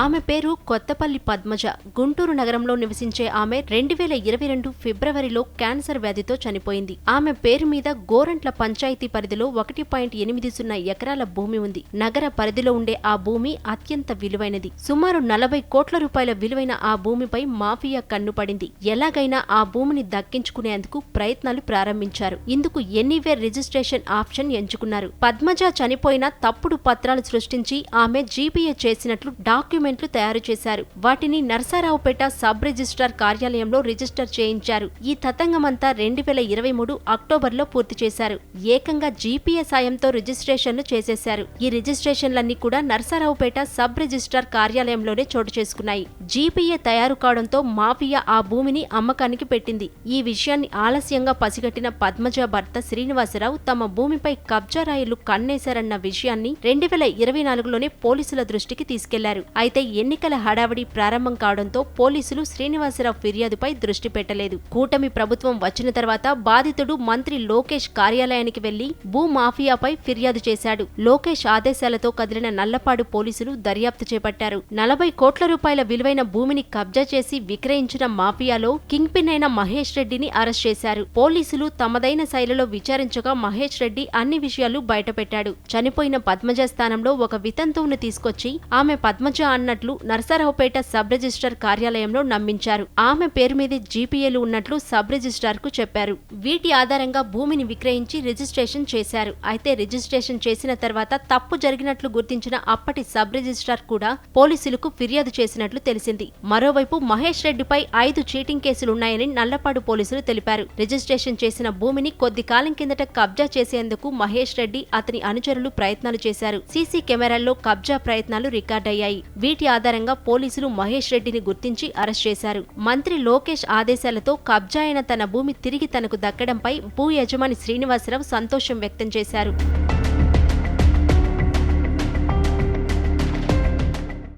ఆమె పేరు కొత్తపల్లి పద్మజ. గుంటూరు నగరంలో నివసించే ఆమె రెండు వేల ఇరవై రెండు ఫిబ్రవరిలో క్యాన్సర్ వ్యాధితో చనిపోయింది. ఆమె పేరు మీద గోరంట్ల పంచాయతీ పరిధిలో ఒకటి పాయింట్ ఎనిమిది సున్నా ఎకరాల భూమి ఉంది. నగర పరిధిలో ఉండే ఆ భూమి అత్యంత విలువైనది. సుమారు నలభై కోట్ల రూపాయల విలువైన ఆ భూమిపై మాఫియా కన్నుపడింది ఎలాగైనా ఆ భూమిని దక్కించుకునేందుకు ప్రయత్నాలు ప్రారంభించారు. ఇందుకు ఎనీవేర్ రిజిస్ట్రేషన్ ఆప్షన్ ఎంచుకున్నారు. పద్మజ చనిపోయిన తప్పుడు పత్రాలు సృష్టించి ఆమె జీపీఏ చేసినట్లు డాక్యుమెంట్ డాక్యుమెంట్లు తయారు చేశారు. వాటిని నర్సారావుపేట సబ్ రిజిస్ట్రార్ కార్యాలయంలో రిజిస్టర్ చేయించారు. ఈ తతంగమంతా రెండు వేల ఇరవై మూడు అక్టోబర్లో పూర్తి చేశారు. ఏకంగా జీపీఏ సాయంతో రిజిస్ట్రేషన్లు చేసేశారు. ఈ రిజిస్ట్రేషన్లన్నీ కూడా నర్సారావుపేట సబ్ రిజిస్ట్రార్ కార్యాలయంలోనే చోటు చేసుకున్నాయి. జీపీఏ తయారు కావడంతో మాఫియా ఆ భూమిని అమ్మకానికి పెట్టింది. ఈ విషయాన్ని ఆలస్యంగా పసిగట్టిన పద్మజ భర్త శ్రీనివాసరావు తమ భూమిపై కబ్జా రాయిలు కన్నేశారన్న విషయాన్ని రెండు వేల ఇరవై నాలుగులోనే పోలీసుల దృష్టికి తీసుకెళ్ళారు. అయితే ఎన్నికల హడావిడి ప్రారంభం కావడంతో పోలీసులు శ్రీనివాసరావు ఫిర్యాదుపై దృష్టి పెట్టలేదు. కూటమి ప్రభుత్వం వచ్చిన తర్వాత బాధితుడు మంత్రి లోకేష్ కార్యాలయానికి వెళ్ళి భూ మాఫియాపై ఫిర్యాదు చేశాడు. లోకేష్ ఆదేశాలతో కదిలిన నల్లపాడు పోలీసులు దర్యాప్తు చేపట్టారు. నలభై కోట్ల రూపాయల విలువైన భూమిని కబ్జా చేసి విక్రయించిన మాఫియాలో కింగ్ పిన్ అయిన మహేష్ రెడ్డిని అరెస్ట్ చేశారు. పోలీసులు తమదైన శైలిలో విచారించగా మహేష్ రెడ్డి అన్ని విషయాలు బయటపెట్టాడు. చనిపోయిన పద్మజ స్థానంలో ఒక వితంతువును తీసుకొచ్చి ఆమె పద్మజ అన్నట్లు నరసరావుపేట సబ్ రిజిస్టర్ కార్యాలయంలో నమ్మించారు. ఆమె పేరు మీద జీపీఏలు ఉన్నట్లు సబ్ రిజిస్ట్రార్కు చెప్పారు. వీటి ఆధారంగా భూమిని విక్రయించి రిజిస్ట్రేషన్ చేశారు. అయితే రిజిస్ట్రేషన్ చేసిన తర్వాత తప్పు జరిగినట్లు గుర్తించిన అప్పటి సబ్ రిజిస్ట్రార్ కూడా పోలీసులకు ఫిర్యాదు చేసినట్లు తెలిసింది. మరోవైపు మహేష్ రెడ్డిపై ఐదు చీటింగ్ కేసులున్నాయని నల్లపాడు పోలీసులు తెలిపారు. రిజిస్ట్రేషన్ చేసిన భూమిని కొద్ది కాలం కిందట కబ్జా చేసేందుకు మహేష్ రెడ్డి అతని అనుచరులు ప్రయత్నాలు చేశారు. సీసీ కెమెరాల్లో కబ్జా ప్రయత్నాలు రికార్డయ్యాయి. వీటి ఆధారంగా పోలీసులు మహేష్ రెడ్డిని గుర్తించి అరెస్ట్ చేశారు. మంత్రి లోకేష్ ఆదేశాలతో కబ్జా అయిన తన భూమి తిరిగి తనకు దక్కడంపై భూ యజమాని శ్రీనివాసరావు సంతోషం వ్యక్తం చేశారు.